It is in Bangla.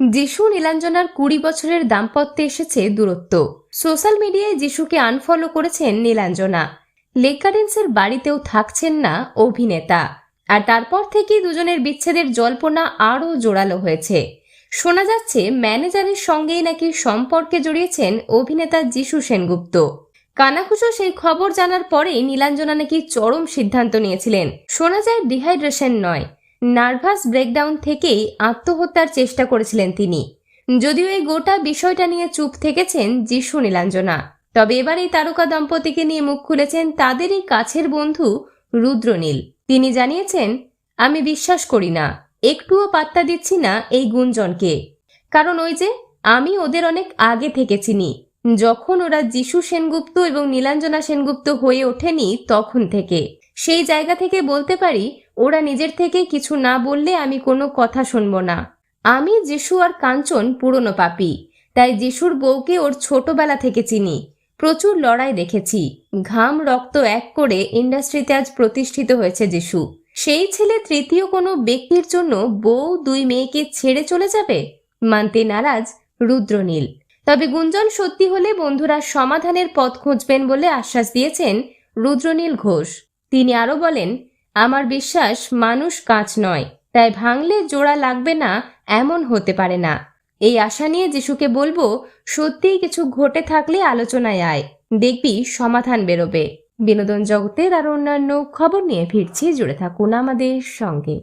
যিশু নীলাঞ্জনার কুড়ি বছরের দাম্পত্যে এসেছে দূরত্ব। সোশ্যাল মিডিয়ায় যিশুকে আনফলো করেছেন নীলাঞ্জনা। লেক গার্ডেন্সের বাড়িতেও থাকছেন না অভিনেতা। আর তারপর থেকেই দুজনের বিচ্ছেদের জল্পনা আরও জোরালো হয়েছে। শোনা যাচ্ছে, ম্যানেজারের সঙ্গেই নাকি সম্পর্কে জড়িয়েছেন অভিনেতা যিশু সেনগুপ্ত। কানাকুচো সেই খবর জানার পরেই নীলাঞ্জনা নাকি চরম সিদ্ধান্ত নিয়েছিলেন। শোনা যায়, ডিহাইড্রেশন নয়। নার্ভাস ব্রেকডাউন থেকেই আত্মহত্যার চেষ্টা করেছিলেন তিনি। যদিও এই গোটা বিষয়টা নিয়ে চুপ থেকেছেন যিশু নীলাঞ্জনা। তবে এবার এই তারকা দম্পতিকে নিয়ে মুখ খুলেছেন তাদেরই কাছের বন্ধু রুদ্রনীল। তিনি জানিয়েছেন, আমি বিশ্বাস করি না, একটুও পাত্তা দিচ্ছি না এই গুঞ্জনকে। কারণ ওই যে, আমি ওদের অনেক আগে থেকে চিনি। যখন ওরা যিশু সেনগুপ্ত এবং নীলাঞ্জনা সেনগুপ্ত হয়ে ওঠেনি তখন থেকে। সেই জায়গা থেকে বলতে পারি, ওরা নিজের থেকে কিছু না বললে আমি কোনো কথা শুনব না। আমি যিশু আর কাঞ্চন পুরনো পাপি, তাই যিশুর বউকে ওর ছোটবেলা থেকে চিনি। প্রচুর লড়াই দেখেছি। ঘাম, রক্ত এক করে ইন্ডাস্ট্রিতে আজ প্রতিষ্ঠিত হয়েছে যিশু। সেই ছেলে তৃতীয় কোনো ব্যক্তির জন্য বউ দুই মেয়েকে ছেড়ে চলে যাবে? মানতে নারাজ রুদ্রনীল তবে গুঞ্জন সত্যি হলে বন্ধুরা সমাধানের পথ খুঁজবেন বলে আশ্বাস দিয়েছেন রুদ্রনীল ঘোষ। তিনি আরও বলেন, আমার বিশ্বাস, মানুষ কাঁচ নয়, তাই ভাঙলে জোড়া লাগবে না, এমন হতে পারে না। এই আশা নিয়ে যিশুকে বলব, সত্যিই কিছু ঘটে থাকলে আলোচনায় আয়, দেখবি সমাধান বেরোবে। বিনোদন জগতের আর অন্যান্য খবর নিয়ে ফিরছি, জুড়ে থাকুন আমাদের সঙ্গে।